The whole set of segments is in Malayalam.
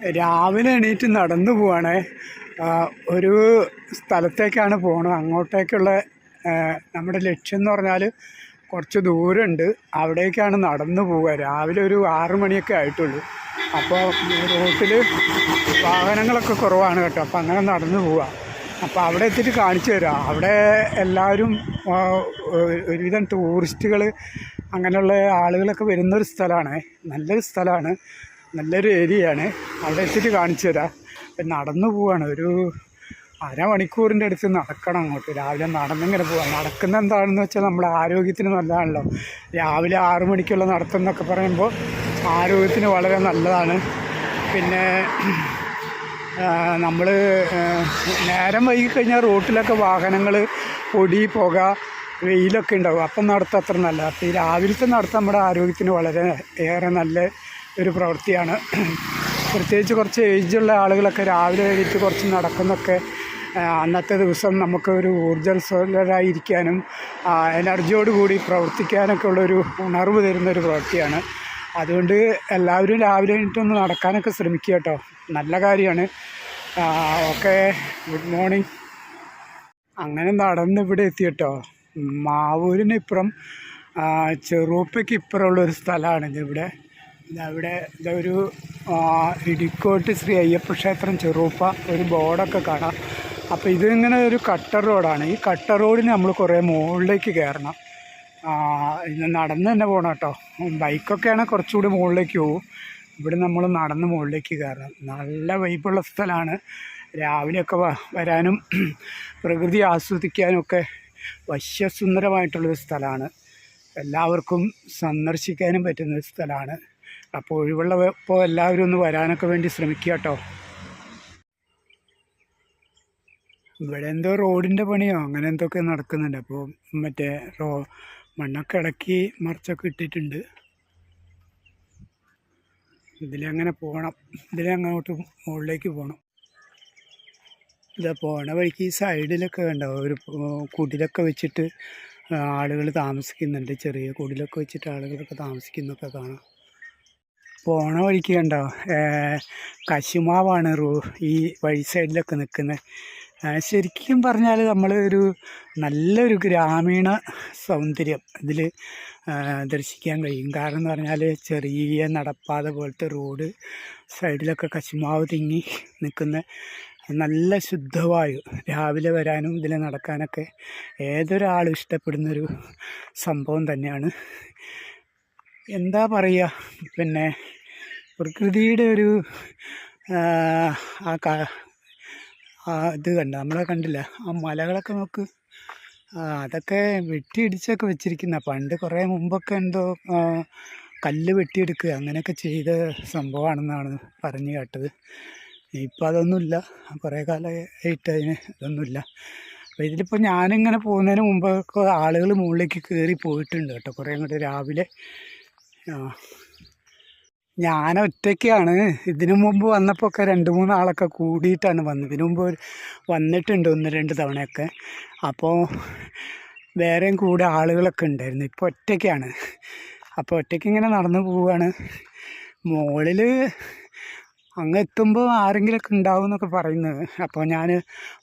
രാവിലെ എണീറ്റ് നടന്നു പോവാണ്. ഒരു സ്ഥലത്തേക്കാണ് പോകണത് അങ്ങോട്ടേക്കുള്ള നമ്മുടെ ലക്ഷ്യം എന്ന് പറഞ്ഞാൽ കുറച്ച് ദൂരമുണ്ട്. അവിടേക്കാണ് നടന്നു പോവുക. രാവിലെ ഒരു ആറ് മണിയൊക്കെ ആയിട്ടുള്ളൂ. അപ്പോൾ റോട്ടിൽ വാഹനങ്ങളൊക്കെ കുറവാണ് കേട്ടോ. അപ്പോൾ അങ്ങനെ നടന്നു പോവുക. അപ്പോൾ അവിടെ എത്തിയിട്ട് കാണിച്ചു തരാം. അവിടെ എല്ലാവരും ഒരുവിധം ടൂറിസ്റ്റുകൾ അങ്ങനെയുള്ള ആളുകളൊക്കെ വരുന്നൊരു സ്ഥലമാണ്. നല്ലൊരു സ്ഥലമാണ്. നല്ലൊരു ഏരിയയാണ്. അവിടെ എത്തിയിട്ട് കാണിച്ചു തരാം. നടന്നു പോവാണ്. ഒരു അരമണിക്കൂറിന്റെ അടുത്ത് നടക്കണം അങ്ങോട്ട്. രാവിലെ നടന്നിങ്ങനെ പോവാം നടക്കുന്ന എന്താണെന്ന് വെച്ചാൽ നമ്മുടെ ആരോഗ്യത്തിന് നല്ലതാണല്ലോ. രാവിലെ ആറ് മണിക്കുള്ള നടത്തം എന്നൊക്കെ പറയുമ്പോൾ ആരോഗ്യത്തിന് വളരെ നല്ലതാണ്. പിന്നെ നമ്മൾ നേരം വൈകി കഴിഞ്ഞാൽ റോട്ടിലൊക്കെ വാഹനങ്ങൾ പൊടി പുക വെയിലൊക്കെ ഉണ്ടാവും. അപ്പം നടത്തം അത്ര നല്ല അപ്പോൾ ഈ രാവിലത്തെ നടത്തം നമ്മുടെ ആരോഗ്യത്തിന് വളരെ ഏറെ നല്ല ഒരു പ്രവൃത്തിയാണ്. പ്രത്യേകിച്ച് കുറച്ച് ഏജുള്ള ആളുകളൊക്കെ രാവിലെ എഴുതിയിട്ട് കുറച്ച് നടക്കുന്നൊക്കെ അന്നത്തെ ദിവസം നമുക്ക് ഒരു ഊർജസ്വലരായിരിക്കാനും എനർജിയോട് കൂടി പ്രവർത്തിക്കാനൊക്കെ ഉള്ളൊരു ഉണർവ് തരുന്ന ഒരു പ്രവൃത്തിയാണ്. അതുകൊണ്ട് എല്ലാവരും രാവിലെ എണീറ്റൊന്ന് നടക്കാനൊക്കെ ശ്രമിക്കുക കേട്ടോ. നല്ല കാര്യമാണ്. Okay good morning. അങ്ങനെ നടന്ന് ഇവിടെ എത്തി കേട്ടോ. മാവൂരിന് ഇപ്പുറം ആ, ചെറുപ്പയ്ക്ക് ഇപ്പുറമുള്ളൊരു സ്ഥലമാണിതിവിടെ സ്ഥലമാണ് ഇതിവിടെ ഇതൊരു ഇടിക്കോട്ട് ശ്രീ അയ്യപ്പ ക്ഷേത്രം ചെറുപ്പ ഒരു ബോർഡൊക്കെ കാണാം. അപ്പോൾ ഇതിങ്ങനെ ഒരു കട്ടർ റോഡാണ്. ഈ കട്ടർ റോഡിന് നമ്മൾ കുറേ മുകളിലേക്ക് കയറണം. ഇന്ന് നടന്ന് തന്നെ പോകണം കേട്ടോ. ബൈക്കൊക്കെയാണെങ്കിൽ കുറച്ചുകൂടി മുകളിലേക്ക് പോകും ഇവിടെ നമ്മൾ നടന്ന് മുകളിലേക്ക് കയറണം. നല്ല വൈബുള്ള സ്ഥലമാണ്. രാവിലെയൊക്കെ വരാനും പ്രകൃതി ആസ്വദിക്കാനും ഒക്കെ വശ്യസുന്ദരമായിട്ടുള്ളൊരു സ്ഥലമാണ്. എല്ലാവർക്കും സന്ദർശിക്കാനും പറ്റുന്ന ഒരു സ്ഥലമാണ്. അപ്പോൾ ഒഴിവുള്ള ഇപ്പോൾ എല്ലാവരും ഒന്ന് വരാനൊക്കെ വേണ്ടി ശ്രമിക്കുക കേട്ടോ. ഇവിടെ എന്തോ റോഡിന്റെ പണിയോ അങ്ങനെ എന്തൊക്കെ നടക്കുന്നുണ്ട്. അപ്പോൾ മറ്റേ റോ മണ്ണൊക്കെ ഇളക്കി മറിച്ചൊക്കെ ഇട്ടിട്ടുണ്ട്. ഇതിലങ്ങനെ പോകണം ഇതിലങ്ങോട്ട് മുകളിലേക്ക് പോകണം ഇതാ പോണ വഴിക്ക് ഈ സൈഡിലൊക്കെ ഉണ്ടാവും ഒരു കുടിലൊക്കെ വെച്ചിട്ട് ആളുകൾ താമസിക്കുന്നുണ്ട്. ചെറിയ കുടിലൊക്കെ വെച്ചിട്ട് ആളുകളൊക്കെ താമസിക്കുന്നൊക്കെ കാണാം. പോണ വഴിക്ക് കണ്ടോ? കശുമാവാണ് റോ ഈ വഴി സൈഡിലൊക്കെ നിൽക്കുന്നത് ശരിക്കും പറഞ്ഞാൽ നമ്മൾ ഒരു നല്ലൊരു ഗ്രാമീണ സൗന്ദര്യം ഇതിൽ ദർശിക്കാൻ കഴിയും. കാരണം എന്ന് പറഞ്ഞാൽ ചെറിയ നടപ്പാത പോലത്തെ റോഡ് സൈഡിലൊക്കെ കശുമാവ് തിങ്ങി നിൽക്കുന്ന. നല്ല ശുദ്ധവായു രാവിലെ വരാനും ഇതിൽ നടക്കാനൊക്കെ ഏതൊരാളും ഇഷ്ടപ്പെടുന്നൊരു സംഭവം തന്നെയാണ്. എന്താ പറയുക പിന്നെ പ്രകൃതിയുടെ ഒരു ആ, ആ ഇത് കണ്ട നമ്മളെ കണ്ടില്ല. ആ മലകളൊക്കെ നോക്ക്. അതൊക്കെ വെട്ടിയിടിച്ചൊക്കെ വെച്ചിരിക്കുന്ന. പണ്ട് കുറേ മുമ്പൊക്കെ എന്തോ കല്ല് വെട്ടിയെടുക്കുക അങ്ങനെയൊക്കെ ചെയ്ത സംഭവമാണെന്നാണ് പറഞ്ഞു കേട്ടത്. ഇപ്പോൾ അതൊന്നുമില്ല. കുറേ കാലമായിട്ട് അതിന് ഇതൊന്നുമില്ല. അപ്പോൾ ഇതിലിപ്പോൾ ഞാനിങ്ങനെ പോകുന്നതിന് മുമ്പൊക്കെ ആളുകൾ മുകളിലേക്ക് കയറി പോയിട്ടുണ്ട് കേട്ടോ. കുറേ അങ്ങോട്ട് രാവിലെ. ഞാൻ ഒറ്റയ്ക്കാണ് ഇതിനു മുമ്പ് വന്നപ്പോൾ ഒക്കെ രണ്ട് മൂന്ന് ആളൊക്കെ കൂടിയിട്ടാണ് വന്നത്. ഇതിനു മുമ്പ് വന്നിട്ടുണ്ട് ഒന്ന് രണ്ട് തവണയൊക്കെ. അപ്പോൾ വേറെയും കൂടെ ആളുകളൊക്കെ ഉണ്ടായിരുന്നു. ഇപ്പോൾ ഒറ്റയ്ക്കാണ്. അപ്പോൾ ഒറ്റയ്ക്ക് ഇങ്ങനെ നടന്നു പോവുകയാണ് മുകളിൽ അങ്ങ് എത്തുമ്പോൾ ആരെങ്കിലുമൊക്കെ ഉണ്ടാവും എന്നൊക്കെ പറയുന്നത് അപ്പോൾ ഞാൻ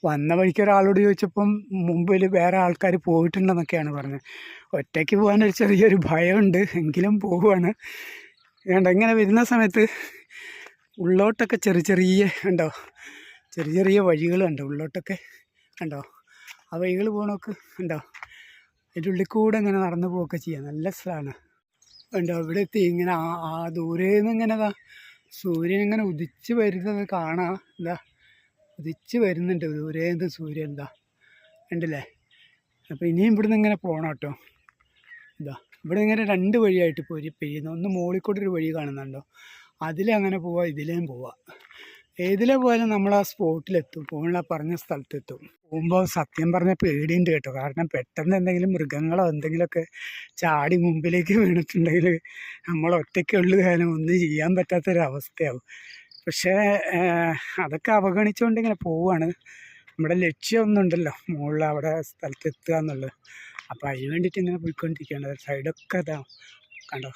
വന്ന വഴിക്ക് ഒരാളോട് ചോദിച്ചപ്പം മുമ്പിൽ വേറെ ആൾക്കാർ പോയിട്ടുണ്ടെന്നൊക്കെയാണ് പറഞ്ഞത്. ഒറ്റയ്ക്ക് പോകാനൊരു ചെറിയൊരു ഭയമുണ്ട്. എങ്കിലും പോവുകയാണ് വേണ്ട ഇങ്ങനെ വരുന്ന സമയത്ത് ഉള്ളോട്ടൊക്കെ ചെറിയ ചെറിയ ഉണ്ടോ? ചെറിയ ചെറിയ വഴികൾ കണ്ടോ ഉള്ളോട്ടൊക്കെ ഉണ്ടോ? ആ വഴികൾ പോകണമൊക്കെ ഉണ്ടോ? അതിന്റെ ഉള്ളിൽ കൂടെ ഇങ്ങനെ നടന്നു പോവുകയൊക്കെ ചെയ്യാം. നല്ല സ്ഥലമാണ്. ഉണ്ടോ? ഇവിടെ എത്തി ഇങ്ങനെ ആ ആ ദൂരെ നിന്ന് ഇങ്ങനെ ദാ സൂര്യൻ ഇങ്ങനെ ഉദിച്ച് വരുന്നത് കാണാം. എന്താ ഉദിച്ച് വരുന്നുണ്ട്. ദൂരെ നിന്ന് സൂര്യൻ എന്താ ഉണ്ടല്ലേ? അപ്പോൾ ഇനിയും ഇവിടുന്ന് ഇങ്ങനെ പോകണം കേട്ടോ. ഇതാ ഇവിടെ ഇങ്ങനെ രണ്ട് വഴിയായിട്ട് പോയി പെയ്യുന്നു. ഒന്ന് മുകളിൽ കൂടെ ഒരു വഴി കാണുന്നുണ്ടോ? അതിലങ്ങനെ പോവാം ഇതിലേയും പോവാം. ഏതിലെ പോയാലും നമ്മൾ ആ സ്പോട്ടിലെത്തും ആ പറഞ്ഞ സ്ഥലത്തെത്തും. പോകുമ്പോൾ സത്യം പറഞ്ഞ പേടിയുണ്ട് കേട്ടോ. കാരണം പെട്ടെന്ന് എന്തെങ്കിലും മൃഗങ്ങളോ എന്തെങ്കിലുമൊക്കെ ചാടി മുമ്പിലേക്ക് വീണിട്ടുണ്ടെങ്കിൽ നമ്മൾ ഒറ്റയ്ക്കുള്ളു കാരണം ഒന്നും ചെയ്യാൻ പറ്റാത്തൊരവസ്ഥയാവും. പക്ഷേ അതൊക്കെ അവഗണിച്ചുകൊണ്ടിങ്ങനെ പോവുകയാണ് നമ്മുടെ ലക്ഷ്യം ഒന്നുണ്ടല്ലോ. മുകളിൽ അവിടെ സ്ഥലത്ത് എത്തുക എന്നുള്ളത്. അപ്പോൾ അതിന് വേണ്ടിയിട്ട് ഇങ്ങനെ പോയിക്കൊണ്ടിരിക്കുകയാണ്. സൈഡൊക്കെ ഇതാ കണ്ടോ?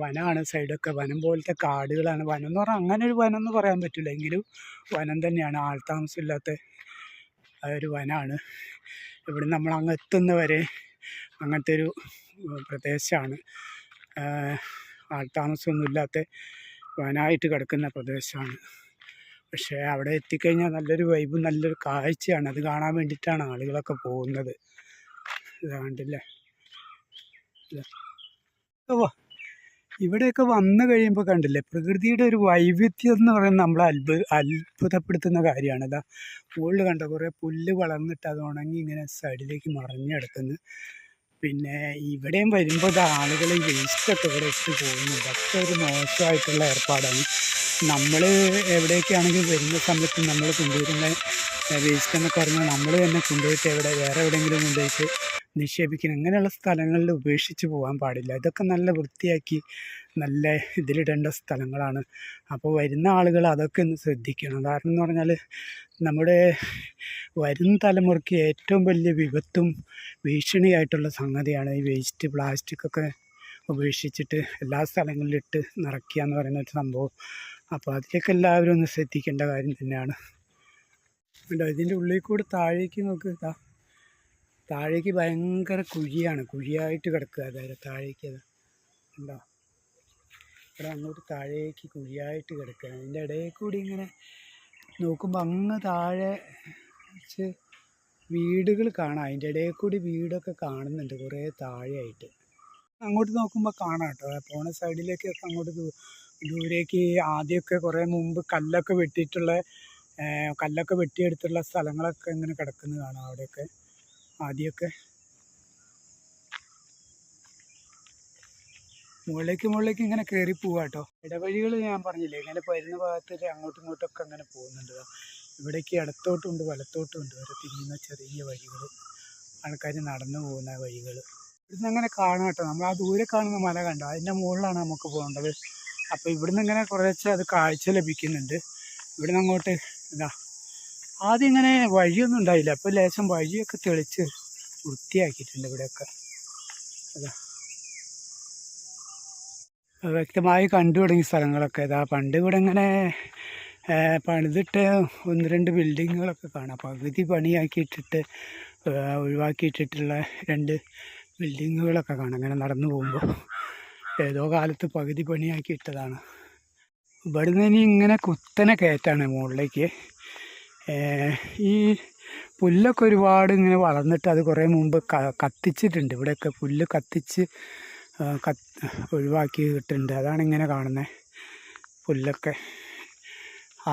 വനമാണ്. സൈഡൊക്കെ വനം പോലത്തെ കാടുകളാണ്. വനം എന്ന് പറഞ്ഞാൽ അങ്ങനെ ഒരു വനം എന്ന് പറയാൻ പറ്റില്ല. എങ്കിലും വനം തന്നെയാണ്. ആൾ താമസമില്ലാത്ത ഒരു വനമാണ് ഇവിടെ നമ്മൾ അങ്ങ് എത്തുന്നവരെ അങ്ങനത്തെ ഒരു പ്രദേശമാണ്. ആൾതാമസമൊന്നുമില്ലാത്ത വനമായിട്ട് കിടക്കുന്ന പ്രദേശമാണ്. പക്ഷേ അവിടെ എത്തിക്കഴിഞ്ഞാൽ നല്ലൊരു വൈബും നല്ലൊരു കാഴ്ചയാണ്. അത് കാണാൻ വേണ്ടിയിട്ടാണ് ആളുകളൊക്കെ പോകുന്നത്. അതാണ്ടല്ലേ കണ്ടില്ലേ? ഇത്. ഓ ഇവിടെയൊക്കെ വന്നു കഴിയുമ്പോൾ കണ്ടില്ലേ? പ്രകൃതിയുടെ ഒരു വൈവിധ്യം എന്ന് പറയുന്നത് നമ്മളെ അത്ഭു അത്ഭുതപ്പെടുത്തുന്ന കാര്യമാണ്. ഇതാ മുകളിൽ കണ്ട? കുറേ പുല്ല് വളർന്നിട്ട് അത് ഉണങ്ങി ഇങ്ങനെ സൈഡിലേക്ക് മറിഞ്ഞെടുക്കുന്നു പിന്നെ ഇവിടെയും വരുമ്പോൾ ആളുകളെ വേസ്റ്റൊക്കെ ഇവിടെ ഇട്ട് പോകുന്നുണ്ട്. അതൊക്കെ ഒരു മോശമായിട്ടുള്ള ഏർപ്പാടാണ്. നമ്മൾ എവിടെയൊക്കെയാണെങ്കിലും വരുന്ന സമയത്ത് നമ്മൾ കൊണ്ടുവരുന്ന വേസ്റ്റ് എന്നൊക്കെ പറഞ്ഞാൽ നമ്മൾ തന്നെ കൊണ്ടുപോയിട്ട് എവിടെ വേറെ എവിടെയെങ്കിലും കൊണ്ടുപോയിട്ട് നിക്ഷേപിക്കണം. അങ്ങനെയുള്ള സ്ഥലങ്ങളിൽ ഉപേക്ഷിച്ച് പോകാൻ പാടില്ല. ഇതൊക്കെ നല്ല വൃത്തിയാക്കി നല്ല ഇതിലിടേണ്ട സ്ഥലങ്ങളാണ്. അപ്പോൾ വരുന്ന ആളുകൾ അതൊക്കെ ഒന്ന് ശ്രദ്ധിക്കണം. കാരണം എന്ന് പറഞ്ഞാൽ നമ്മുടെ വരും തലമുറയ്ക്ക് ഏറ്റവും വലിയ വിപത്തും ഭീഷണിയായിട്ടുള്ള സംഗതിയാണ് ഈ വേസ്റ്റ് പ്ലാസ്റ്റിക്കൊക്കെ ഉപേക്ഷിച്ചിട്ട് എല്ലാ സ്ഥലങ്ങളിലിട്ട് നിറയ്ക്കുക എന്ന് പറയുന്ന ഒരു സംഭവം. അപ്പോൾ അതിലേക്ക് എല്ലാവരും ഒന്ന് ശ്രദ്ധിക്കേണ്ട കാര്യം തന്നെയാണ്. കണ്ടോ ഇതിന്റെ ഉള്ളിൽ കൂടെ താഴേക്ക് നോക്ക് ഇതാ താഴേക്ക് ഭയങ്കര കുഴിയാണ്. കുഴിയായിട്ട് കിടക്കുക അതായത് താഴേക്ക് അത്. ഉണ്ടോ ഇവിടെ അങ്ങോട്ട് താഴേക്ക് കുഴിയായിട്ട് കിടക്കുക. അതിന്റെ ഇടയിൽ കൂടി ഇങ്ങനെ നോക്കുമ്പോൾ അങ്ങ് താഴെ വീടുകൾ കാണാം. അതിന്റെ ഇടയിൽ കൂടി വീടൊക്കെ കാണുന്നുണ്ട് കുറേ താഴെയായിട്ട്. അങ്ങോട്ട് നോക്കുമ്പോൾ കാണാം കേട്ടോ. പോണ സൈഡിലേക്കൊക്കെ അങ്ങോട്ട് ദൂരേക്ക് ആദ്യമൊക്കെ കുറേ മുമ്പ് കല്ലൊക്കെ വെട്ടിയിട്ടുള്ള കല്ലൊക്കെ വെട്ടിയെടുത്തുള്ള സ്ഥലങ്ങളൊക്കെ ഇങ്ങനെ കിടക്കുന്നത് കാണാം അവിടെയൊക്കെ. ആദ്യമൊക്കെ. മുകളിലേക്ക് മുകളിലേക്ക് ഇങ്ങനെ കയറി പോവാട്ടോ ഇടവഴികൾ ഞാൻ പറഞ്ഞില്ലേ ഇങ്ങനെ വരുന്ന ഭാഗത്ത് അങ്ങോട്ടും ഇങ്ങോട്ടൊക്കെ അങ്ങനെ പോകുന്നുണ്ട്. ഇവിടേക്ക് ഇടത്തോട്ടും വലത്തോട്ടുണ്ട് വരെ തിരിയുന്ന ചെറിയ വഴികൾ ആൾക്കാർ നടന്നു പോകുന്ന വഴികൾ ഇവിടുന്ന് അങ്ങനെ കാണാം കേട്ടോ നമ്മൾ ആ ദൂരെ കാണുന്ന മല കണ്ടോ? അതിന്റെ മുകളിലാണ് നമുക്ക് പോകേണ്ടത്. അപ്പോൾ ഇവിടുന്ന് ഇങ്ങനെ കുറേശ്ശെ അത് കാഴ്ച ലഭിക്കുന്നുണ്ട്. ഇവിടുന്ന് അങ്ങോട്ട് ഇതാ. ആദ്യം ഇങ്ങനെ വഴിയൊന്നും ഉണ്ടായില്ല. അപ്പോൾ ലേശം വഴിയൊക്കെ തെളിച്ച് വൃത്തിയാക്കിയിട്ടുണ്ട് ഇവിടെയൊക്കെ. അതാ. വ്യക്തമായി കണ്ടു തുടങ്ങിയ സ്ഥലങ്ങളൊക്കെ. ഇതാ പണ്ട് ഇവിടെ ഇങ്ങനെ പണിതിട്ട് ഒന്ന് രണ്ട് ബിൽഡിങ്ങുകളൊക്കെ കാണാം. പകുതി പണിയാക്കിയിട്ടിട്ട് ഒഴിവാക്കിയിട്ടിട്ടുള്ള രണ്ട് ബിൽഡിങ്ങുകളൊക്കെ കാണാം. അങ്ങനെ നടന്നു പോകുമ്പോൾ. ഏതോ കാലത്ത് പകുതി പണിയാക്കി ഇട്ടതാണ്. ഇവിടുന്ന് ഇനി ഇങ്ങനെ കുത്തനെ കയറ്റാണ് മുകളിലേക്ക്. ഈ പുല്ലൊക്കെ ഒരുപാട് ഇങ്ങനെ വളർന്നിട്ട് അത് കുറേ മുമ്പ് കത്തിച്ചിട്ടുണ്ട്. ഇവിടെയൊക്കെ പുല്ല് കത്തിച്ച് ഒഴിവാക്കി കത്ത് ഒഴിവാക്കിയിട്ടുണ്ട് അതാണ് ഇങ്ങനെ കാണുന്നത് പുല്ലൊക്കെ.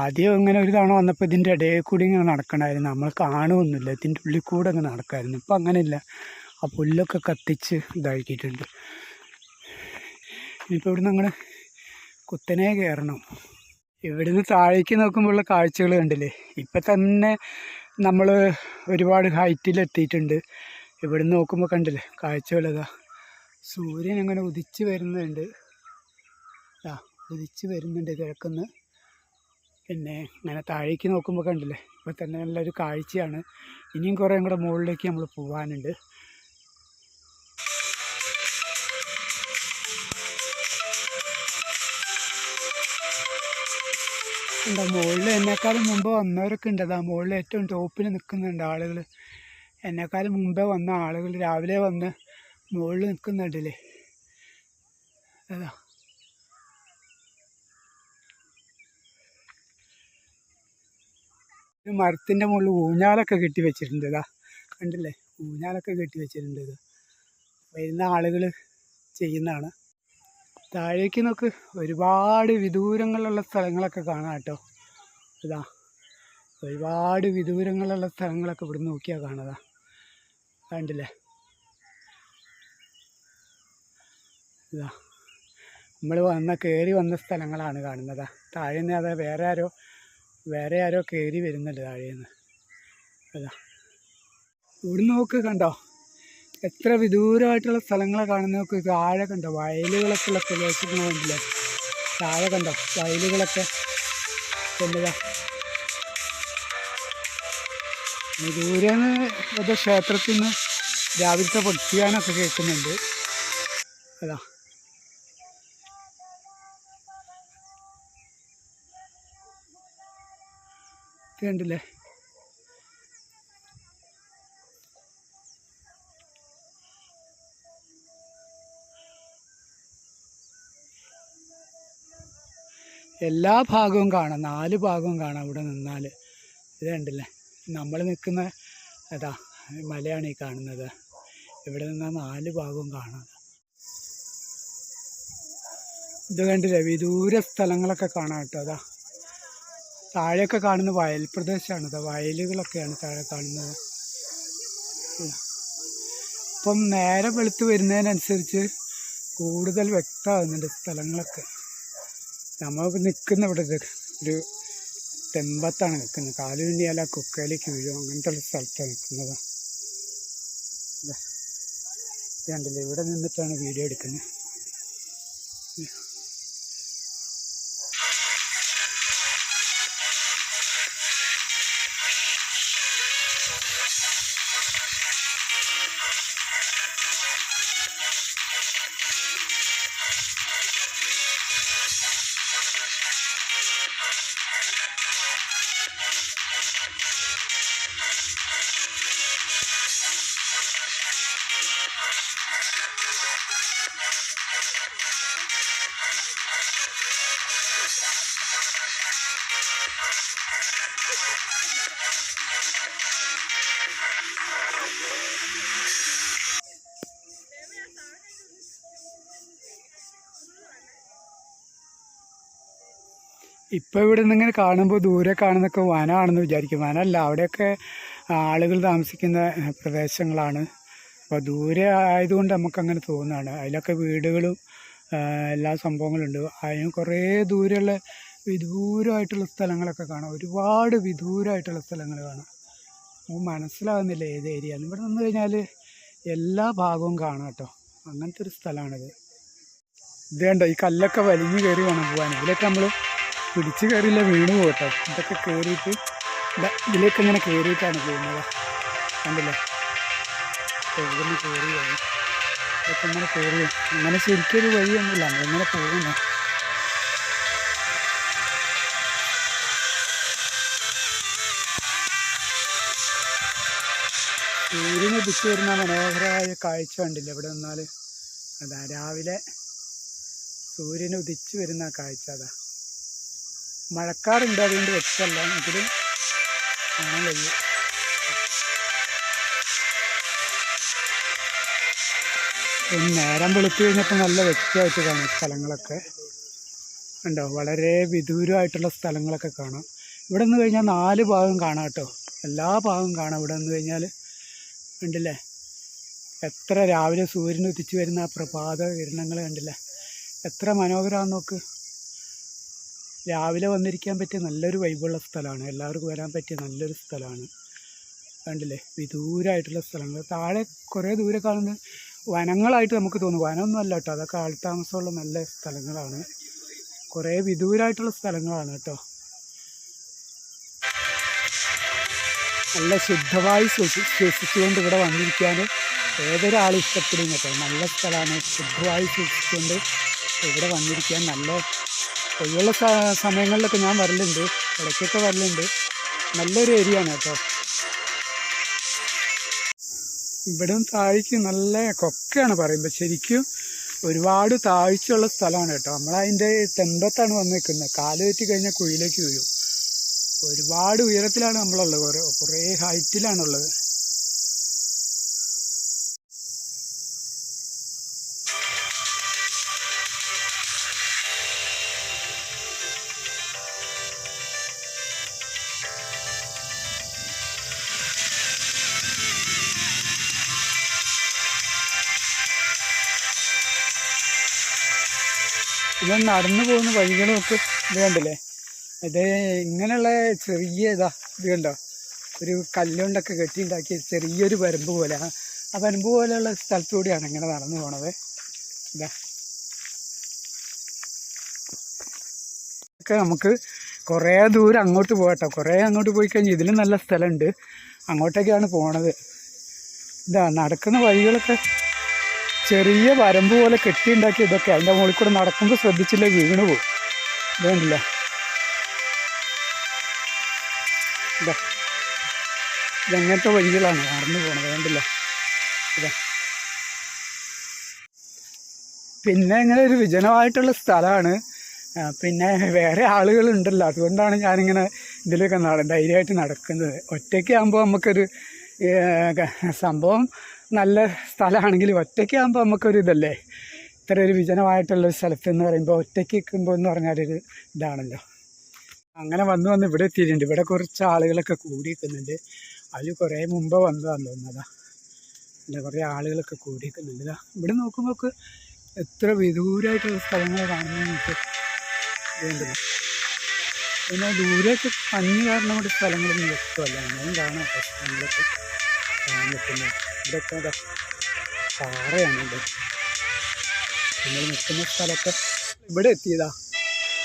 ആദ്യം ഇങ്ങനെ ഒരു തവണ വന്നപ്പോൾ ഇതിന്റെ ഇടയിൽ കൂടി ഇങ്ങനെ നടക്കണമായിരുന്നു. നമ്മൾ കാണുമൊന്നുമില്ല ഇതിന്റെ ഉള്ളിൽ കൂടെ അങ്ങ് നടക്കായിരുന്നു. ഇപ്പം അങ്ങനെയില്ല. ആ പുല്ലൊക്കെ കത്തിച്ച് ഇതാക്കിയിട്ടുണ്ട്. ഇനിയിപ്പോൾ ഇവിടുന്ന് അങ്ങനെ കുത്തനെ കയറണം. ഇവിടുന്ന് താഴേക്ക് നോക്കുമ്പോഴുള്ള കാഴ്ചകൾ കണ്ടില്ലേ? ഇപ്പം തന്നെ നമ്മൾ ഒരുപാട് ഹൈറ്റിലെത്തിയിട്ടുണ്ട് ഇവിടുന്ന് നോക്കുമ്പോൾ കണ്ടില്ലേ? കാഴ്ചകളതാ സൂര്യൻ അങ്ങനെ ഉദിച്ച് വരുന്നുണ്ട്. ആ ഉദിച്ച് വരുന്നുണ്ട് കിഴക്കുന്ന്. പിന്നെ അങ്ങനെ താഴേക്ക് നോക്കുമ്പോൾ കണ്ടില്ലേ? ഇപ്പോൾ തന്നെ നല്ലൊരു കാഴ്ചയാണ്. ഇനിയും കുറേ കൂടെ മുകളിലേക്ക് നമ്മൾ പോകാനുണ്ട് എന്താ മുകളിൽ എന്നെക്കാളും മുമ്പ് വന്നവരൊക്കെ ഉണ്ട്. അതാ മുകളിൽ ഏറ്റവും ടോപ്പിൽ നിൽക്കുന്നുണ്ട് ആളുകൾ എന്നെക്കാളും മുമ്പേ വന്ന ആളുകൾ രാവിലെ വന്ന് മുകളിൽ നിൽക്കുന്നുണ്ടല്ലേ അതാ. മരത്തിന്റെ മുകളിൽ ഊഞ്ഞാലൊക്കെ കെട്ടി വെച്ചിട്ടുണ്ട്. ഇതാ കണ്ടില്ലേ? ഊഞ്ഞാലൊക്കെ കെട്ടി വെച്ചിട്ടുണ്ട് ഇത്. വരുന്ന ആളുകൾ ചെയ്യുന്നതാണ്. താഴേക്ക് നോക്ക്. ഒരുപാട് വിദൂരങ്ങളുള്ള സ്ഥലങ്ങളൊക്കെ കാണാം കേട്ടോ. ഇതാ. ഒരുപാട് വിദൂരങ്ങളുള്ള സ്ഥലങ്ങളൊക്കെ ഇവിടെ നോക്കിയാൽ കാണാതാ കണ്ടില്ലേ? ഇതാ. നമ്മൾ വന്ന കയറി വന്ന സ്ഥലങ്ങളാണ് കാണുന്നത്. താഴെ നിന്ന് അതെ വേറെ ആരോ വേറെ ആരോ കയറി വരുന്നുണ്ട് താഴേന്ന്. അതാ ഇവിടുന്ന് നോക്ക് കണ്ടോ? എത്ര വിദൂരമായിട്ടുള്ള സ്ഥലങ്ങളെ കാണുന്നതൊക്കെ ഇത് ആഴെ കണ്ടോ? വയലുകളൊക്കെ ഉള്ള പ്രദേശങ്ങൾ കണ്ടില്ലേ താഴെ കണ്ടോ? വയലുകളൊക്കെ കൊണ്ടുക ദൂരെന്ന് ഏതോ ക്ഷേത്രത്തിൽ നിന്ന് രാവിലത്തെ പൊട്ടിയാനൊക്കെ കേൾക്കുന്നുണ്ട്. അതാ. കണ്ടില്ലേ? എല്ലാ ഭാഗവും കാണാം. നാല് ഭാഗവും കാണാം ഇവിടെ നിന്നാൽ ഇത് കണ്ടില്ലേ? നമ്മൾ നിൽക്കുന്ന അതാ മലയാണ് ഈ കാണുന്നത്. ഇവിടെ നിന്നാൽ നാല് ഭാഗവും കാണാം. ഇത് കണ്ടില്ലേ? വിദൂര സ്ഥലങ്ങളൊക്കെ കാണാം കേട്ടോ. അതാ താഴെയൊക്കെ കാണുന്ന വയൽ പ്രദേശമാണ്. അതാ വയലുകളൊക്കെയാണ് താഴെ കാണുന്നത്. ഇപ്പം നേരെ വെളുത്ത് വരുന്നതിനനുസരിച്ച് കൂടുതൽ വ്യക്തമാകുന്നുണ്ട് സ്ഥലങ്ങളൊക്കെ. നമ്മൾക്ക് നിൽക്കുന്ന ഇവിടെ ഒരു തെമ്പത്താണ് നിൽക്കുന്നത് കാൽ വേണ്ടിയാൽ ആ കുക്കയിലേക്ക് വീഴും അങ്ങനത്തെ ഒരു സ്ഥലത്താണ് നിൽക്കുന്നത്. കണ്ടില്ലേ? ഇവിടെ നിന്നിട്ടാണ് വീഡിയോ എടുക്കുന്നത്. ഇപ്പോൾ ഇവിടെ നിന്ന് ഇങ്ങനെ കാണുമ്പോൾ ദൂരെ കാണുന്നൊക്കെ വനമാണെന്ന് വിചാരിക്കും. വനമല്ല അവിടെയൊക്കെ ആളുകൾ താമസിക്കുന്ന പ്രദേശങ്ങളാണ്. അപ്പോൾ ദൂരെ ആയതുകൊണ്ട് നമുക്കങ്ങനെ തോന്നുകയാണ് അതിലൊക്കെ വീടുകളും എല്ലാ സംഭവങ്ങളുണ്ട്. അതിന് കുറേ ദൂരെയുള്ള വിദൂരമായിട്ടുള്ള സ്ഥലങ്ങളൊക്കെ കാണാം. ഒരുപാട് വിദൂരമായിട്ടുള്ള സ്ഥലങ്ങൾ കാണാം. നമുക്ക് മനസ്സിലാകുന്നില്ല ഏത് ഏരിയ. ഇവിടെ നിന്ന് കഴിഞ്ഞാൽ എല്ലാ ഭാഗവും കാണാം കേട്ടോ. അങ്ങനത്തെ ഒരു സ്ഥലമാണിത്. ഇത് കണ്ടോ ഈ കല്ലൊക്കെ വലിഞ്ഞു കയറി വേണം പോകാൻ ഇതിലൊക്കെ നമ്മൾ പിടിച്ച് കയറിയില്ല വീണ് പോകട്ടോ ഇതൊക്കെ കയറിയിട്ട് ഇതാ ഇതിലേക്ക് ഇങ്ങനെ കയറിയിട്ടാണ് പോകുന്നത്. കണ്ടില്ലേ? ഇവിടുന്ന് കയറി പോയി ഇതൊക്കെ ഇങ്ങനെ കയറി. അങ്ങനെ ശരിക്കൊരു വഴിയൊന്നുമില്ല. നമ്മളിങ്ങനെ പോകുന്നു. സൂര്യനെ ഉദിച്ചു വരുന്ന മനോഹരമായ കാഴ്ച കണ്ടില്ല? ഇവിടെ നിന്നാൽ അതാ രാവിലെ സൂര്യൻ ഉദിച്ചു വരുന്ന കാഴ്ച അതാ. മഴക്കാറുണ്ട് അതുകൊണ്ട് വെച്ചല്ല എങ്കിലും കാണാൻ കഴിയും. നേരം വെളുത്തു കഴിഞ്ഞപ്പോൾ നല്ല വ്യക്തിയായിട്ട് കാണാം സ്ഥലങ്ങളൊക്കെ. ഉണ്ടോ വളരെ വിദൂരമായിട്ടുള്ള സ്ഥലങ്ങളൊക്കെ കാണാം. ഇവിടെ നിന്ന് കഴിഞ്ഞാൽ നാല് ഭാഗം കാണാം കേട്ടോ. എല്ലാ ഭാഗവും കാണാം. ഇവിടെ നിന്ന് കഴിഞ്ഞാൽ ഉണ്ടല്ലേ എത്ര രാവിലെ സൂര്യൻ ഉദിച്ചു വരുന്ന ആ പ്രഭാത കിരണങ്ങൾ കണ്ടില്ലേ? എത്ര മനോഹരമാണെന്ന് നോക്ക്. രാവിലെ വന്നിരിക്കാൻ പറ്റിയ നല്ലൊരു വൈബുള്ള സ്ഥലമാണ്. എല്ലാവർക്കും വരാൻ പറ്റിയ നല്ലൊരു സ്ഥലമാണ്. കണ്ടില്ലേ? വിദൂരമായിട്ടുള്ള സ്ഥലങ്ങൾ. താഴെ കുറേ ദൂരെ കാണുന്ന വനങ്ങളായിട്ട് നമുക്ക് തോന്നും. വനമൊന്നും അല്ല കേട്ടോ. അതൊക്കെ ആൾത്താമസമുള്ള നല്ല സ്ഥലങ്ങളാണ്. കുറേ വിദൂരമായിട്ടുള്ള സ്ഥലങ്ങളാണ് കേട്ടോ. നല്ല ശുദ്ധമായി ശ്വസി ശ്വസിച്ചുകൊണ്ട് ഇവിടെ വന്നിരിക്കാൻ ഏതൊരാളും ഇഷ്ടപ്പെടും കേട്ടോ. നല്ല സ്ഥലമാണ്. ശുദ്ധമായി ശ്വസിച്ചുകൊണ്ട് ഇവിടെ വന്നിരിക്കാൻ നല്ല ഒഴിവുള്ള സമയങ്ങളിലൊക്കെ ഞാൻ വരലുണ്ട്. ഇടയ്ക്കൊക്കെ വരലുണ്ട്. നല്ലൊരു ഏരിയ ആണ് കേട്ടോ. ഇവിടെ താഴേക്ക് നല്ല കൊക്കയാണ് പറയുമ്പോൾ ശരിക്കും ഒരുപാട് താഴ്ചയുള്ള സ്ഥലമാണ് കേട്ടോ. നമ്മളതിന്റെ തെമ്പത്താണ് വന്ന് നിൽക്കുന്നത് കാൽ തെറ്റി കഴിഞ്ഞാൽ കുഴിയിലേക്ക് വീഴും. ഒരുപാട് ഉയരത്തിലാണ് നമ്മളുള്ളത്. കുറേ കുറേ ഹൈറ്റിലാണുള്ളത് ഇത് നടന്നു പോകുന്ന വഴികളൊക്കെ ഇത് കണ്ടില്ലേ? ഇത് ഇങ്ങനെയുള്ള ചെറിയ ഇതാ ഇത് കണ്ടോ? ഒരു കല്ലുകൊണ്ടൊക്കെ കെട്ടിയുണ്ടാക്കിയ ചെറിയൊരു വരമ്പ് പോലെ. ആ- വരമ്പ് പോലെയുള്ള സ്ഥലത്തൂടെയാണ് ഇങ്ങനെ നടന്നു പോണത്. ഇതാ. ഒക്കെ നമുക്ക് കുറേ ദൂരം അങ്ങോട്ട് പോകട്ടോ. കുറേ അങ്ങോട്ട് പോയി കഴിഞ്ഞാൽ ഇതിലും നല്ല സ്ഥലമുണ്ട്. അങ്ങോട്ടേക്കാണ് പോണത്. ഇതാ നടക്കുന്ന വഴികളൊക്കെ ചെറിയ വരമ്പ് പോലെ കെട്ടിയുണ്ടാക്കി ഇതൊക്കെ അതിന്റെ മുകളിൽ കൂടെ നടക്കുമ്പോൾ ശ്രദ്ധിച്ചില്ല വീണ് പോകും വേണ്ടില്ല കണ്ടില്ലേ? ഇതാ. ഇതങ്ങനത്തെ വഴികളാണ്? നടന്നു പോകുന്നത് വേണ്ടില്ല. ഇതാ. പിന്നെ ഇങ്ങനെ ഒരു വിജനമായിട്ടുള്ള സ്ഥലമാണ്. പിന്നെ വേറെ ആളുകളുണ്ടല്ലോ. അതുകൊണ്ടാണ് ഞാനിങ്ങനെ ഇതിലൊക്കെ ധൈര്യമായിട്ട് നടക്കുന്നത്. ഒറ്റയ്ക്ക് ആകുമ്പോൾ നമുക്കൊരു സംഭവം നല്ല സ്ഥലമാണെങ്കിൽ ഒറ്റയ്ക്കാകുമ്പോൾ നമുക്കൊരു ഇതല്ലേ? ഇത്ര ഒരു വിജനമായിട്ടുള്ള ഒരു സ്ഥലത്ത് എന്ന് പറയുമ്പോൾ ഒറ്റയ്ക്ക് നിൽക്കുമ്പോൾ എന്ന് പറഞ്ഞാലൊരു ഇതാണല്ലോ. അങ്ങനെ വന്ന് വന്ന് ഇവിടെ എത്തിയിട്ടുണ്ട്. ഇവിടെ കുറച്ച് ആളുകളൊക്കെ കൂടി നിൽക്കുന്നുണ്ട്. അതിൽ കുറേ മുമ്പ് വന്നതാന്ന് തോന്നുന്നതാ അല്ല കുറേ ആളുകളൊക്കെ കൂടി നിൽക്കുന്നുണ്ട്. ഇവിടെ നോക്കുമ്പോൾ എത്ര വിദൂരമായിട്ടുള്ള സ്ഥലങ്ങൾ കാണുന്നത് നമുക്ക്. വേണ്ടത് പിന്നെ ദൂരെയൊക്കെ മഞ്ഞ് കാരണം ഇവിടെ സ്ഥലങ്ങളൊന്നും വ്യക്തമല്ല എന്നാലും കാണാം. പ്രശ്നങ്ങളൊക്കെ കാണാൻ ഇതാ പാറയാണ് ഇത്. നമ്മൾ നിൽക്കുന്ന സ്ഥലമൊക്കെ ഇവിടെ എത്തിയതാ.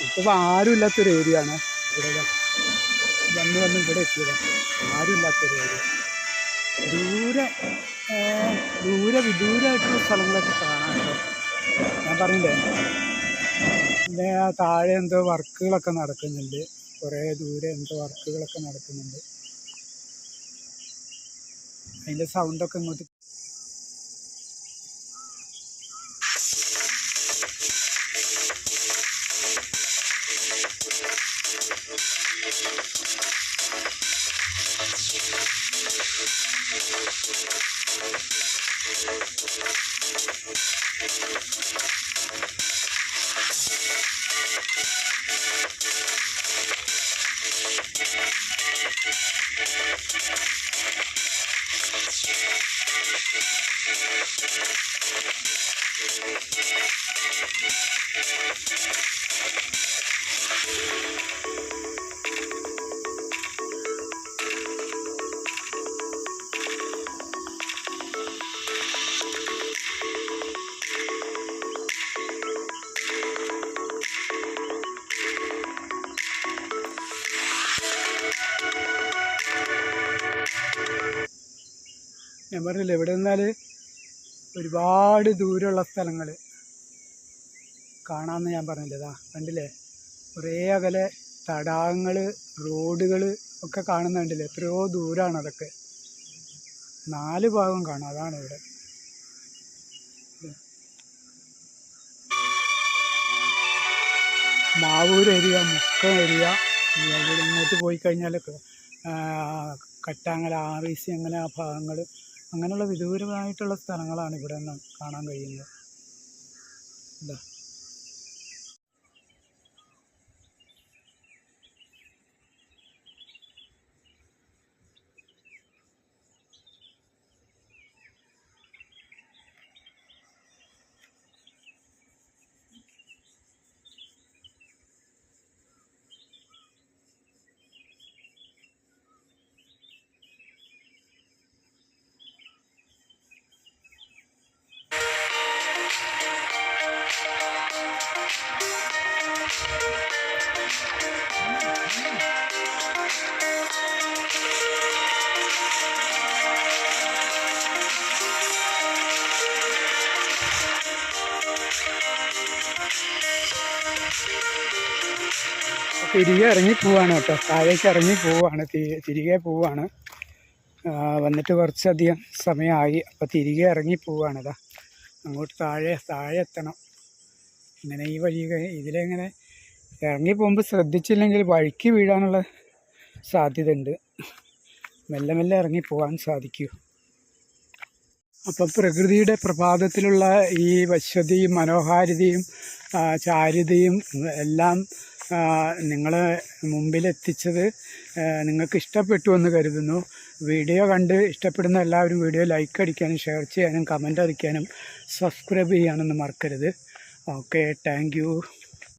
ഇപ്പോൾ ആരും ഇല്ലാത്തൊരു ഏരിയ ആണ്. ഇവിടെ വന്ന് വന്ന് ഇവിടെ എത്തിയതാ. ആരും ഇല്ലാത്തൊരു ഏരിയ ദൂര ദൂര ദൂരെ വിദൂരമായിട്ടുള്ള സ്ഥലങ്ങളൊക്കെ കാണാം ഞാൻ പറഞ്ഞില്ലേ? പിന്നെ താഴെ എന്തോ വർക്കുകളൊക്കെ നടക്കുന്നുണ്ട്. കുറേ ദൂരെ എന്തോ വർക്കുകളൊക്കെ നടക്കുന്നുണ്ട്. അതിന്റെ സൗണ്ടൊക്കെ ഇങ്ങോട്ട് ഞാൻ പറഞ്ഞില്ല ഇവിടെ നിന്നാൽ ഒരുപാട് ദൂരമുള്ള സ്ഥലങ്ങൾ കാണാമെന്ന് ഞാൻ പറഞ്ഞില്ലതാ കണ്ടില്ലേ? കുറേ അകലെ തടാകങ്ങൾ റോഡുകൾ ഒക്കെ കാണുന്നുണ്ടല്ലേ എത്രയോ ദൂരമാണ് അതൊക്കെ. നാല് ഭാഗം കാണാം അതാണ് ഇവിടെ. മാവൂർ ഏരിയ മുക്കം ഏരിയ ഇങ്ങോട്ട് പോയി കഴിഞ്ഞാലൊക്കെ കട്ടാങ്ങൽ ആർ അങ്ങനെ ആ ഭാഗങ്ങൾ അങ്ങനെയുള്ള വിദൂരമായിട്ടുള്ള സ്ഥലങ്ങളാണ് ഇവിടെ നിന്ന് കാണാൻ കഴിയുന്നത്. തിരികെ ഇറങ്ങി പോവാണ് കേട്ടോ. താഴേക്ക് ഇറങ്ങി പോവാണ് തിരികെ പോവാണ്. വന്നിട്ട് കുറച്ചധികം സമയമായി. അപ്പോൾ തിരികെ ഇറങ്ങി പോവാണ് ഇതാ അങ്ങോട്ട് താഴെ താഴെ എത്തണം. ഇങ്ങനെ ഈ വഴി ഇതിലെങ്ങനെ ഇറങ്ങി പോകുമ്പോൾ ശ്രദ്ധിച്ചില്ലെങ്കിൽ വഴിക്ക് വീഴാനുള്ള സാധ്യത ഉണ്ട് മെല്ലെ മെല്ലെ ഇറങ്ങി പോകാൻ സാധിക്കൂ. അപ്പം പ്രകൃതിയുടെ പ്രഭാതത്തിലുള്ള ഈ വശ്വതയും മനോഹാരിതയും ചാരുതയും എല്ലാം നിങ്ങളെ മുമ്പിലെത്തിച്ചത് നിങ്ങൾക്ക് ഇഷ്ടപ്പെട്ടു എന്ന് കരുതുന്നു. വീഡിയോ കണ്ട് ഇഷ്ടപ്പെടുന്ന എല്ലാവരും വീഡിയോ ലൈക്ക് അടിക്കാനും ഷെയർ ചെയ്യാനും കമന്റ് അടിക്കാനും സബ്സ്ക്രൈബ് ചെയ്യാനൊന്നും മറക്കരുത്. Okay thank